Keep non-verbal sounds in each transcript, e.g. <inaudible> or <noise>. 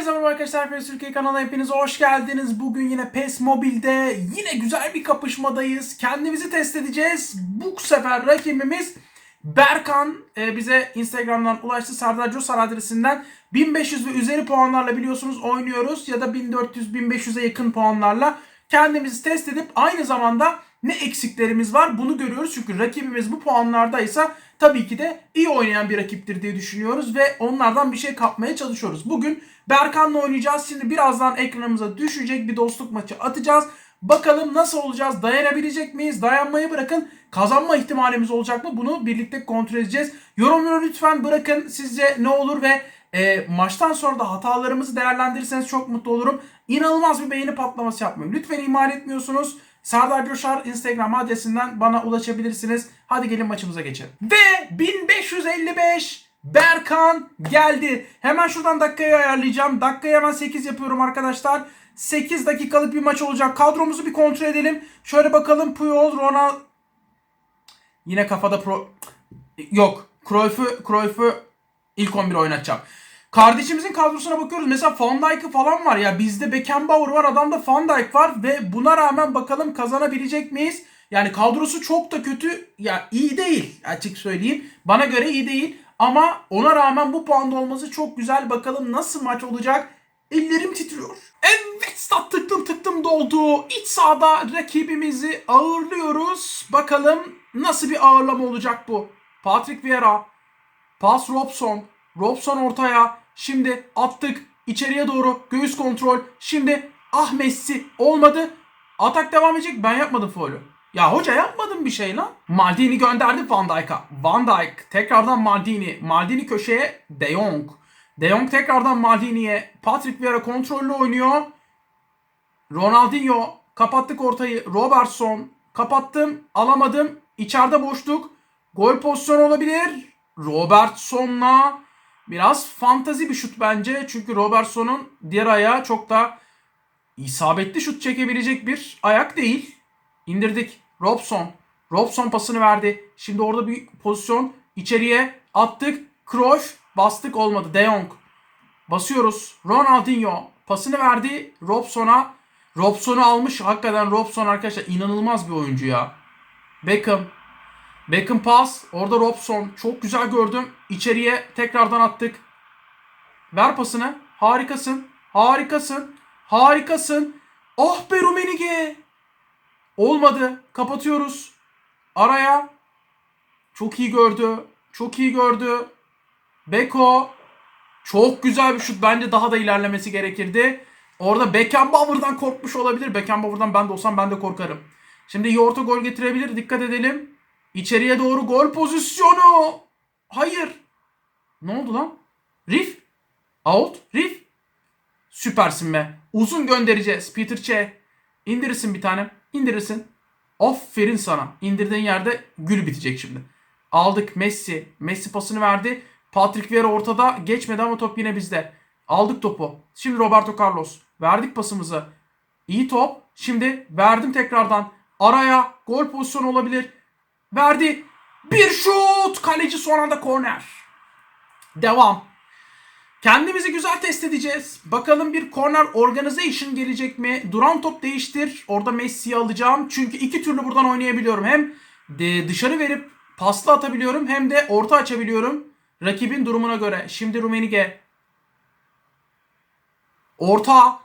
Herkese merhaba arkadaşlar. PES Türkiye kanalına hepiniz hoş geldiniz. Bugün yine PES Mobile'de yine güzel bir kapışmadayız. Kendimizi test edeceğiz. Bu sefer rakibimiz Berkan e, bize Instagram'dan ulaştı. Serdar Cosar adresinden 1500 ve üzeri puanlarla biliyorsunuz oynuyoruz. Ya da 1400-1500'e yakın puanlarla kendimizi test edip aynı zamanda ne eksiklerimiz var bunu görüyoruz. Çünkü rakibimiz bu puanlardaysa tabii ki de iyi oynayan bir rakiptir diye düşünüyoruz ve onlardan bir şey kapmaya çalışıyoruz. Bugün Berkan'la oynayacağız. Şimdi birazdan ekranımıza düşecek bir dostluk maçı atacağız. Bakalım nasıl olacağız? Dayanabilecek miyiz? Dayanmayı bırakın. Kazanma ihtimalimiz olacak mı? Bunu birlikte kontrol edeceğiz. Yorumları lütfen bırakın. Sizce ne olur ve e, maçtan sonra da hatalarımızı değerlendirirseniz çok mutlu olurum. İnanılmaz bir beğeni patlaması yapmayın. Lütfen ihmal etmiyorsunuz. Serdar Coşar Instagram adresinden bana ulaşabilirsiniz. Hadi gelin maçımıza geçelim. Ve 1555 Berkan geldi. Hemen şuradan dakikayı ayarlayacağım. Dakikayı hemen 8 yapıyorum arkadaşlar. 8 dakikalık bir maç olacak. Kadromuzu bir kontrol edelim. Şöyle bakalım Puyol, Ronald... Yine kafada pro... Yok. Cruyff'u, Cruyff'u ilk 11 oynatacağım. Kardeşimizin kadrosuna bakıyoruz. Mesela Van Dijk'ı falan var ya. Bizde Beckenbauer var. Adamda Van Dijk var. Ve buna rağmen bakalım kazanabilecek miyiz? Yani kadrosu çok da kötü. Ya iyi değil. Açık söyleyeyim. Bana göre iyi değil. Ama ona rağmen bu puanda olması çok güzel. Bakalım nasıl maç olacak. Ellerim titriyor. Evet stat tıktım tıktım doldu. İç sahada rakibimizi ağırlıyoruz. Bakalım nasıl bir ağırlama olacak bu. Patrick Vieira. Pas Robson. Robson ortaya. Şimdi attık. içeriye doğru. Göğüs kontrol. Şimdi ah Messi. Olmadı. Atak devam edecek. Ben yapmadım faulü. Ya hoca yapmadım bir şey lan. Maldini gönderdi Van Dijk'a. Van Dijk tekrardan Maldini. Maldini köşeye De Jong. De Jong tekrardan Maldini'ye. Patrick Vieira kontrollü oynuyor. Ronaldinho kapattık ortayı. Robertson kapattım. Alamadım. İçeride boşluk. Gol pozisyonu olabilir. Robertson'la biraz fantazi bir şut bence. Çünkü Robertson'un diğer ayağı çok da isabetli şut çekebilecek bir ayak değil. İndirdik. Robson. Robson pasını verdi. Şimdi orada bir pozisyon. içeriye attık. Cruyff bastık olmadı. De Jong. Basıyoruz. Ronaldinho pasını verdi Robson'a. Robson'u almış. Hakikaten Robson arkadaşlar inanılmaz bir oyuncu ya. Beckham. Beckham pas. Orada Robson. Çok güzel gördüm. İçeriye tekrardan attık. Ver pasını. Harikasın. Harikasın. Harikasın. Ah be Rumenige. Olmadı. Kapatıyoruz. Araya. Çok iyi gördü. Çok iyi gördü. Beko. Çok güzel bir şut. Bence daha da ilerlemesi gerekirdi. Orada Beckenbauer'dan korkmuş olabilir. Beckenbauer'dan ben de olsam ben de korkarım. Şimdi iyi orta gol getirebilir. Dikkat edelim. İçeriye doğru gol pozisyonu. Hayır. Ne oldu lan? Rif. Out. Rif. Süpersin be. Uzun göndereceğiz. Peter Che. İndirirsin bir tane. İndirirsin. Aferin sana. İndirdiğin yerde gül bitecek şimdi. Aldık Messi. Messi pasını verdi. Patrick Vieira ortada. Geçmedi ama top yine bizde. Aldık topu. Şimdi Roberto Carlos. Verdik pasımızı. İyi top. Şimdi verdim tekrardan. Araya gol pozisyonu olabilir. Verdi. Bir şut. Kaleci son anda korner. Devam. Kendimizi güzel test edeceğiz. Bakalım bir corner organization gelecek mi? Duran top değiştir. Orada Messi'yi alacağım. Çünkü iki türlü buradan oynayabiliyorum. Hem de dışarı verip pasla atabiliyorum hem de orta açabiliyorum. Rakibin durumuna göre. Şimdi Rumenige. Orta.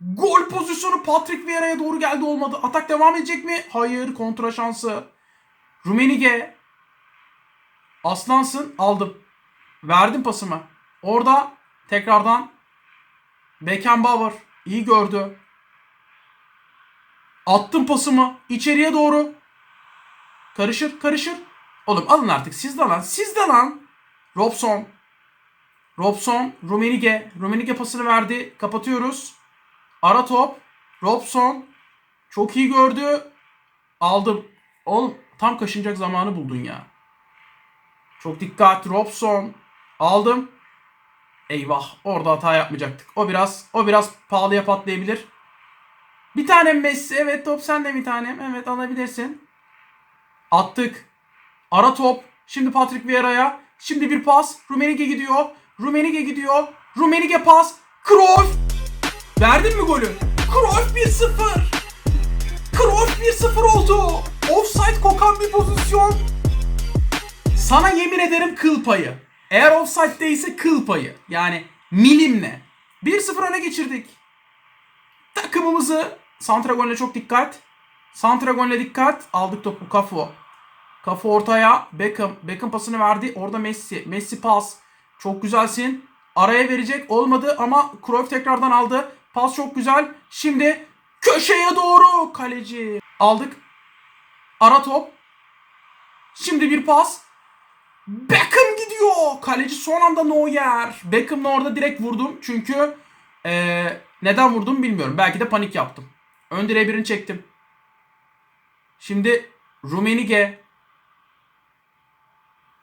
Gol pozisyonu Patrick Vieira'ya doğru geldi olmadı. Atak devam edecek mi? Hayır. Kontra şansı. Rumenige. Aslansın. Aldım. Verdim pasımı. Orada tekrardan Beckenbauer iyi gördü. Attım pasımı içeriye doğru. Karışır karışır. Oğlum alın artık siz de lan. Siz de lan. Robson. Robson. Rumenige. Rumenige pasını verdi. Kapatıyoruz. Ara top. Robson. Çok iyi gördü. Aldım. Oğlum tam kaşınacak zamanı buldun ya. Çok dikkat. Robson. Aldım. Eyvah. Orada hata yapmayacaktık. O biraz o biraz pahalıya patlayabilir. Bir tane Messi. Evet top sende bir tanem. Evet alabilirsin. Attık. Ara top. Şimdi Patrick Vieira'ya. Şimdi bir pas. Rumenige gidiyor. Rumenige gidiyor. Rumenige pas. Cruyff. Verdin mi golü? Cruyff 1-0. Cruyff 1-0 oldu. Offside kokan bir pozisyon. Sana yemin ederim kıl payı. Eğer offside değilse kıl payı. Yani milimle. 1-0 öne geçirdik. Takımımızı Santragon'la çok dikkat. Santragon'la dikkat. Aldık topu Kafu. Kafu ortaya. Beckham. Beckham pasını verdi. Orada Messi. Messi pas. Çok güzelsin. Araya verecek. Olmadı ama Cruyff tekrardan aldı. Pas çok güzel. Şimdi köşeye doğru. Kaleci. Aldık. Ara top. Şimdi bir pas. Beckham gidiyor. Kaleci son anda Neuer. Beckham'la orada direkt vurdum. Çünkü ee, neden vurdum bilmiyorum. Belki de panik yaptım. Ön direğe birini çektim. Şimdi Rumenige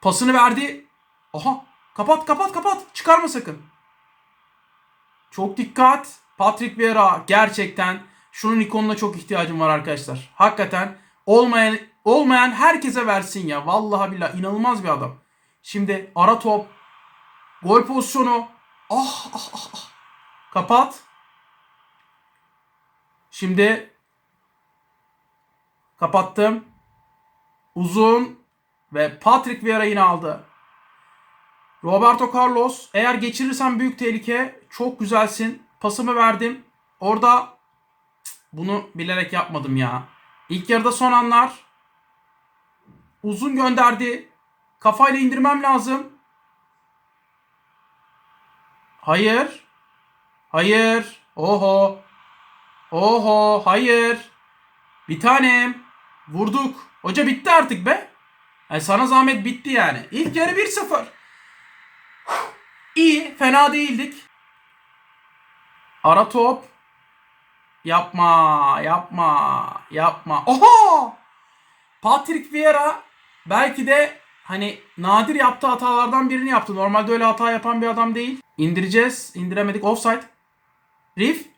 pasını verdi. Aha kapat kapat kapat. Çıkarma sakın. Çok dikkat. Patrick Vieira gerçekten şunun ikonuna çok ihtiyacım var arkadaşlar. Hakikaten olmayan olmayan herkese versin ya. Vallahi billahi inanılmaz bir adam. Şimdi ara top. Gol pozisyonu. Ah ah ah ah. Kapat. Şimdi kapattım. Uzun ve Patrick Vieira yine aldı. Roberto Carlos eğer geçirirsen büyük tehlike. Çok güzelsin. Pasımı verdim. Orada bunu bilerek yapmadım ya. İlk yarıda son anlar. Uzun gönderdi. Kafayla indirmem lazım. Hayır. Hayır. Oho. Oho. Hayır. Bir tanem. Vurduk. Hoca bitti artık be. Yani sana zahmet bitti yani. İlk yarı 1-0. İyi. Fena değildik. Ara top. Yapma. Yapma. Yapma. Oho! Patrick Vieira belki de hani nadir yaptığı hatalardan birini yaptı. Normalde öyle hata yapan bir adam değil. İndireceğiz. İndiremedik. Offside. Rif.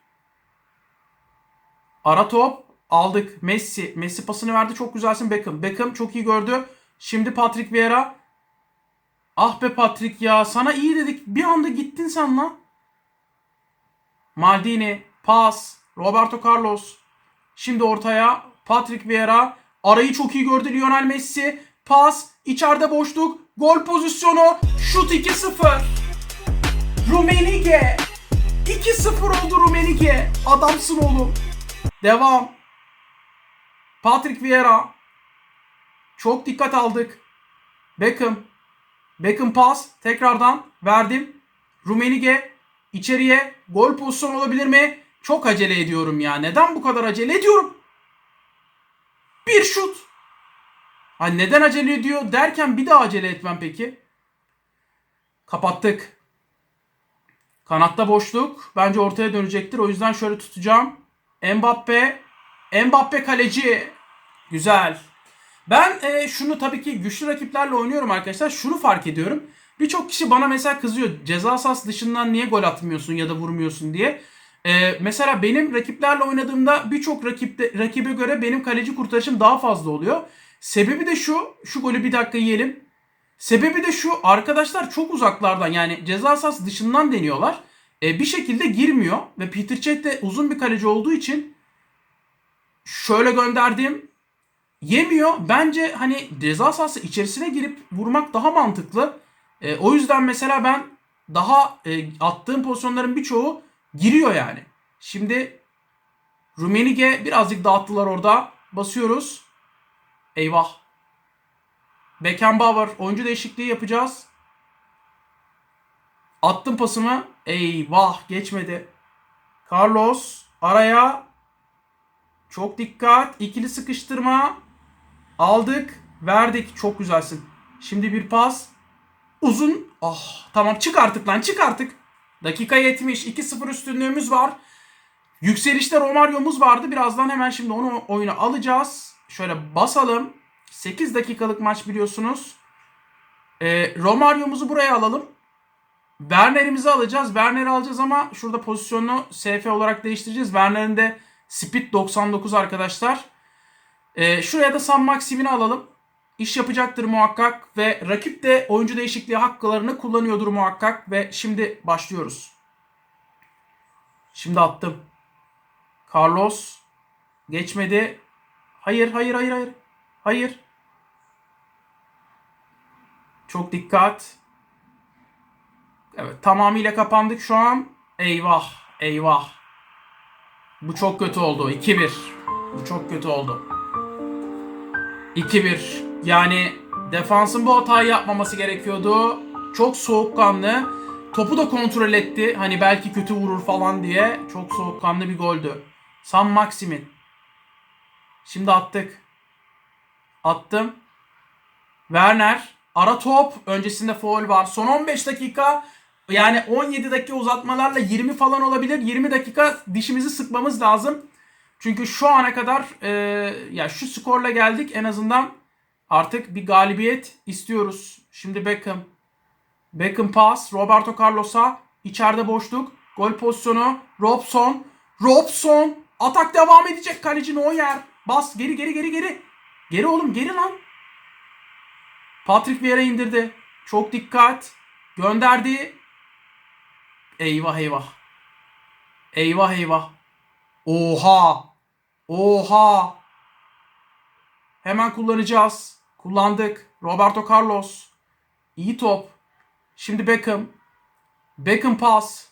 Ara top. Aldık. Messi. Messi pasını verdi. Çok güzelsin Beckham. Beckham çok iyi gördü. Şimdi Patrick Vieira. Ah be Patrick ya. Sana iyi dedik. Bir anda gittin sen lan. Maldini. Pas. Roberto Carlos. Şimdi ortaya. Patrick Vieira. Arayı çok iyi gördü Lionel Messi. Pas. içeride boşluk. Gol pozisyonu. Şut 2-0. Rumenige. 2-0 oldu Rumenige. Adamsın oğlum. Devam. Patrick Vieira. Çok dikkat aldık. Beckham. Beckham pas. Tekrardan verdim. Rumenige içeriye gol pozisyonu olabilir mi? Çok acele ediyorum ya. Neden bu kadar acele ediyorum? Bir şut. Ha neden acele ediyor derken bir daha acele etmem peki. Kapattık. Kanatta boşluk. Bence ortaya dönecektir. O yüzden şöyle tutacağım. Mbappe. Mbappe kaleci. Güzel. Ben e, şunu tabii ki güçlü rakiplerle oynuyorum arkadaşlar. Şunu fark ediyorum. Birçok kişi bana mesela kızıyor. Ceza sahası dışından niye gol atmıyorsun ya da vurmuyorsun diye. E, mesela benim rakiplerle oynadığımda birçok rakipte, rakibe göre benim kaleci kurtarışım daha fazla oluyor. Sebebi de şu. Şu golü bir dakika yiyelim. Sebebi de şu. Arkadaşlar çok uzaklardan yani ceza sahası dışından deniyorlar. E, bir şekilde girmiyor. Ve Peter Cech de uzun bir kaleci olduğu için şöyle gönderdim. Yemiyor. Bence hani ceza sahası içerisine girip vurmak daha mantıklı. E, o yüzden mesela ben daha e, attığım pozisyonların birçoğu giriyor yani. Şimdi Rumenige birazcık dağıttılar orada. Basıyoruz. Eyvah. Beckenbauer oyuncu değişikliği yapacağız. Attım pasımı. Eyvah geçmedi. Carlos araya. Çok dikkat. İkili sıkıştırma. Aldık. Verdik. Çok güzelsin. Şimdi bir pas. Uzun. Ah tamam çık artık lan çık artık. Dakika 70. 2-0 üstünlüğümüz var. Yükselişte Romario'muz vardı. Birazdan hemen şimdi onu oyuna alacağız. Şöyle basalım. 8 dakikalık maç biliyorsunuz. Ee, Romario'muzu buraya alalım. Werner'imizi alacağız. Werner'i alacağız ama şurada pozisyonunu SF olarak değiştireceğiz. Werner'in de speed 99 arkadaşlar. Ee, şuraya da San Maxim'ini alalım. İş yapacaktır muhakkak ve rakip de oyuncu değişikliği haklarını kullanıyordur muhakkak ve şimdi başlıyoruz. Şimdi attım. Carlos. Geçmedi. Hayır, hayır, hayır, hayır. Hayır. Çok dikkat. Evet, tamamıyla kapandık şu an. Eyvah, eyvah. Bu çok kötü oldu. 2-1. Bu çok kötü oldu. 2-1. Yani defansın bu hatayı yapmaması gerekiyordu. Çok soğukkanlı. Topu da kontrol etti. Hani belki kötü vurur falan diye. Çok soğukkanlı bir goldü. Sam Maximin. Şimdi attık. Attım. Werner. Ara top. Öncesinde foul var. Son 15 dakika. Yani 17 dakika uzatmalarla 20 falan olabilir. 20 dakika dişimizi sıkmamız lazım. Çünkü şu ana kadar e, ya şu skorla geldik en azından artık bir galibiyet istiyoruz. Şimdi Beckham. Beckham pas. Roberto Carlos'a. içeride boşluk. Gol pozisyonu. Robson. Robson. Atak devam edecek. Kaleci Neuer. Bas. Geri geri geri geri. Geri oğlum geri lan. Patrick Vieira indirdi. Çok dikkat. Gönderdi. Eyvah eyvah. Eyvah eyvah. Oha. Oha. Hemen kullanacağız. Kullandık. Roberto Carlos. İyi top. Şimdi Beckham. Beckham pas.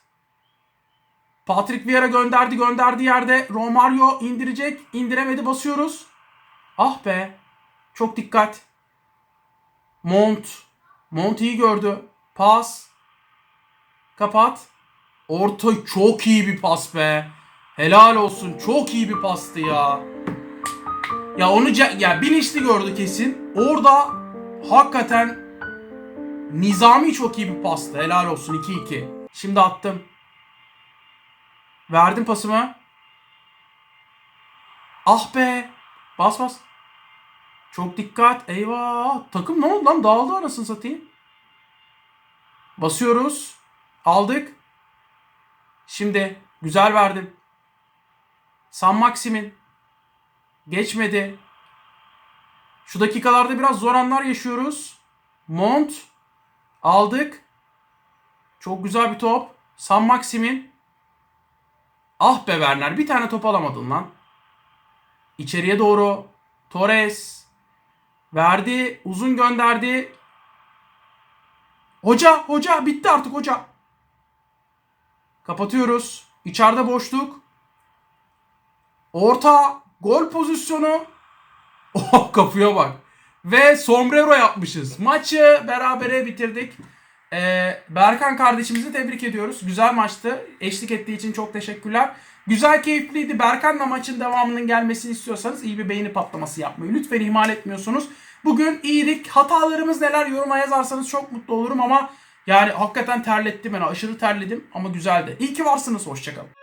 Patrick Vieira gönderdi gönderdi yerde. Romario indirecek. indiremedi basıyoruz. Ah be. Çok dikkat. Mont. Mont iyi gördü. Pas. Kapat. Orta çok iyi bir pas be. Helal olsun. Çok iyi bir pastı ya. Ya onu ya bilinçli gördü kesin. Orada hakikaten Nizami çok iyi bir pastı. Helal olsun 2-2. Şimdi attım. Verdim pasımı. Ah be. Bas bas. Çok dikkat. Eyvah. Takım ne oldu lan? Dağıldı anasını satayım. Basıyoruz. Aldık. Şimdi güzel verdim. San Maximin. Geçmedi. Şu dakikalarda biraz zor anlar yaşıyoruz. Mont. Aldık. Çok güzel bir top. San Maximin. Ah be Werner bir tane top alamadın lan. İçeriye doğru. Torres. Verdi. Uzun gönderdi. Hoca, hoca bitti artık hoca. Kapatıyoruz. İçeride boşluk. Orta gol pozisyonu. <laughs> Oh kapıya bak. Ve sombrero yapmışız. Maçı berabere bitirdik. Ee, Berkan kardeşimizi tebrik ediyoruz. Güzel maçtı. Eşlik ettiği için çok teşekkürler. Güzel keyifliydi. Berkan'la maçın devamının gelmesini istiyorsanız iyi bir beğeni patlaması yapmayı lütfen ihmal etmiyorsunuz. Bugün iyiydik. Hatalarımız neler yoruma yazarsanız çok mutlu olurum ama yani hakikaten terletti beni. Aşırı terledim ama güzeldi. İyi ki varsınız. Hoşçakalın.